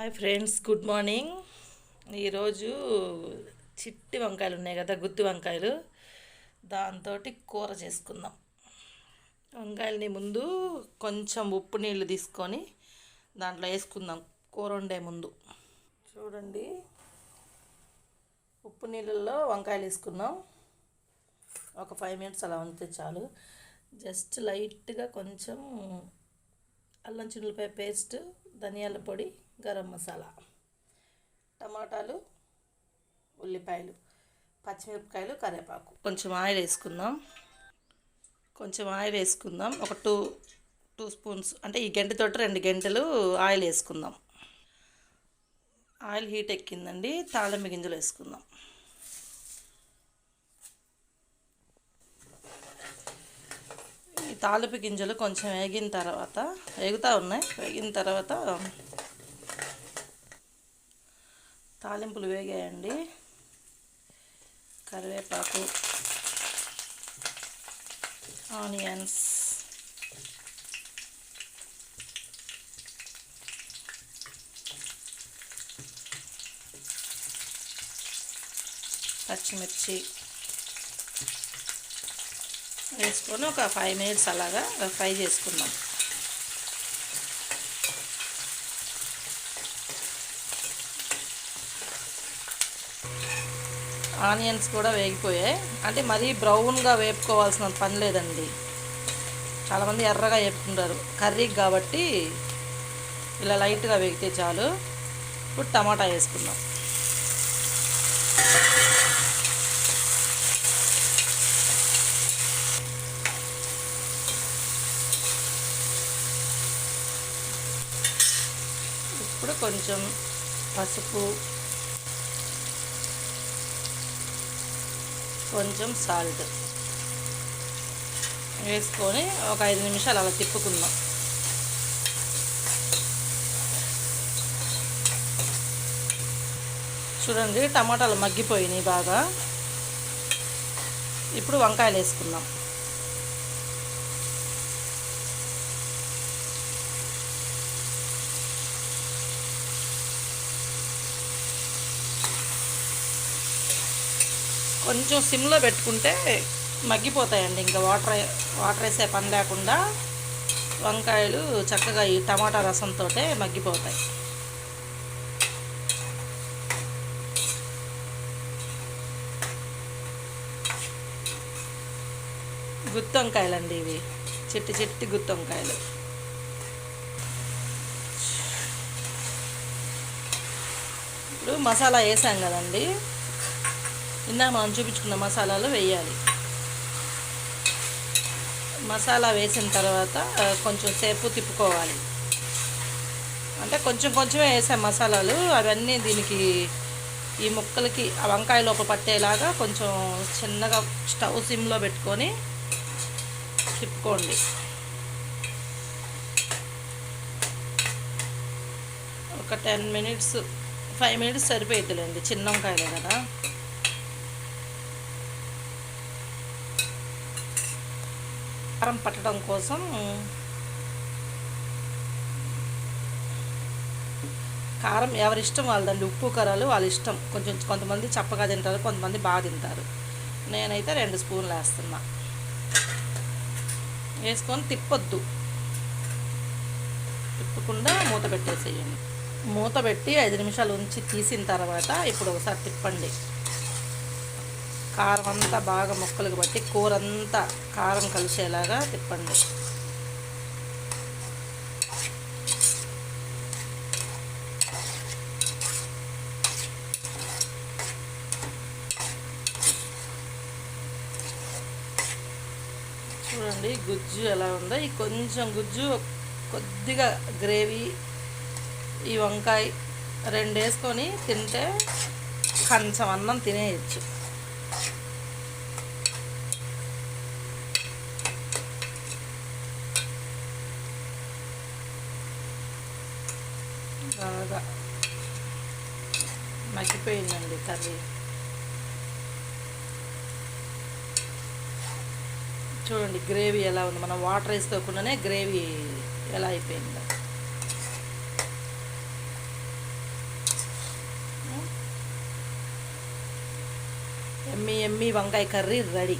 Hi friends good morning ఈరోజు చిట్టి వంకాయలు ఉన్నాయి కదా గుత్తి వంకాయలు. దాంతో కూర చేసుకుందాం. వంకాయలని ముందు కొంచెం ఉప్పు నీళ్ళు తీసుకొని దాంట్లో వేసుకుందాం కూర వండే ముందు. చూడండి ఉప్పు నీళ్ళల్లో వంకాయలు వేసుకుందాం. ఒక ఫైవ్ మినిట్స్ అలా ఉంటే చాలు. జస్ట్ లైట్గా కొంచెం అల్లం చిన్నులపాయ పేస్ట్ ధనియాల పొడి గరం మసాలా టమాటాలు ఉల్లిపాయలు పచ్చిమిరపకాయలు కరివేపాకు. కొంచెం ఆయిల్ వేసుకుందాం. కొంచెం ఆయిల్ వేసుకుందాం. ఒక టూ టూ స్పూన్స్ అంటే ఈ గంటతోటి రెండు గంటలు ఆయిల్ వేసుకుందాం. Oil heat ఎక్కిందండి. తాళంబి గింజలు వేసుకుందాం. ఈ తాలింపు గింజలు కొంచెం వేగిన తర్వాత వేగుతూ ఉన్నాయి. వేగిన తర్వాత తాలింపులు వేగాయండి. కరివేపాకు ఆనియన్స్ పచ్చిమిర్చి వేసుకొని ఒక ఫైవ్ మినిట్స్ అలాగా ఫ్రై చేసుకుందాం. ఆనియన్స్ కూడా వేగిపోయాయి. అంటే మరీ బ్రౌన్గా వేపుకోవాల్సిన పని లేదండి. చాలామంది ఎర్రగా వేపుకుంటారు. కర్రీకి కాబట్టి ఇలా లైట్గా వేగితే చాలు. ఇప్పుడు టమాటా వేసుకుందాం. ఇప్పుడు కొంచెం పసుపు కొంచెం సాల్ట్ వేసుకొని ఒక ఐదు నిమిషాలు అలా తిప్పుకుందాం. చూడండి టమాటాలు మగ్గిపోయినాయి బాగా. ఇప్పుడు వంకాయలు వేసుకుందాం. కొంచెం సిమ్లో పెట్టుకుంటే మగ్గిపోతాయండి. ఇంకా వాటర్ వాటర్ వేసే పని లేకుండా వంకాయలు చక్కగా ఈ టమాటా రసంతో మగ్గిపోతాయి. గుత్తి వంకాయలండి ఇవి. చిట్టి చిట్టి గుత్తి వంకాయలు. ఇప్పుడు మసాలా వేసాం కదండి. ఇందాక మనం చూపించుకున్న మసాలాలు వేయాలి. మసాలా వేసిన తర్వాత కొంచెం సేపు తిప్పుకోవాలి. అంటే కొంచెం కొంచెమే వేసాం మసాలాలు అవన్నీ దీనికి ఈ ముక్కలకి ఆ వంకాయ లోపల పట్టేలాగా కొంచెం చిన్నగా స్టవ్ సిమ్లో పెట్టుకొని తిప్పుకోండి. ఒక టెన్ మినిట్స్ ఫైవ్ మినిట్స్ సరిపోతుందండి చిన్న వంకాయలే కదా. కారం పట్టడం కోసం కారం ఎవరి ఇష్టం వాళ్ళదండి. ఉప్పు కారాలు వాళ్ళ ఇష్టం కొంచెం కొంతమంది చప్పగా తింటారు కొంతమంది బాగా తింటారు. నేనైతే రెండు స్పూన్లు వేస్తున్నా. వేసుకొని తిప్పొద్దు. తిప్పకుండా మూత పెట్టేసేయండి. మూత పెట్టి ఐదు నిమిషాలు ఉంచి తీసిన తర్వాత ఇప్పుడు ఒకసారి తిప్పండి. కారం అంతా బాగా ముక్కలకు బట్టి కూర అంతా కారం కలిసేలాగా తిప్పండి. చూడండి గుజ్జు ఎలా ఉందో. ఈ కొంచెం గుజ్జు కొద్దిగా గ్రేవీ ఈ వంకాయ రెండు వేసుకొని తింటే కొంచెం అన్నం తినేయచ్చు. బాగా మగ్గిపోయిందండి కర్రీ. చూడండి గ్రేవీ ఎలా ఉంది. మనం వాటర్ వేసుకోకుండానే గ్రేవీ ఎలా అయిపోయిందో. ఎమ్మి ఎమ్మి వంకాయ కర్రీ రెడీ.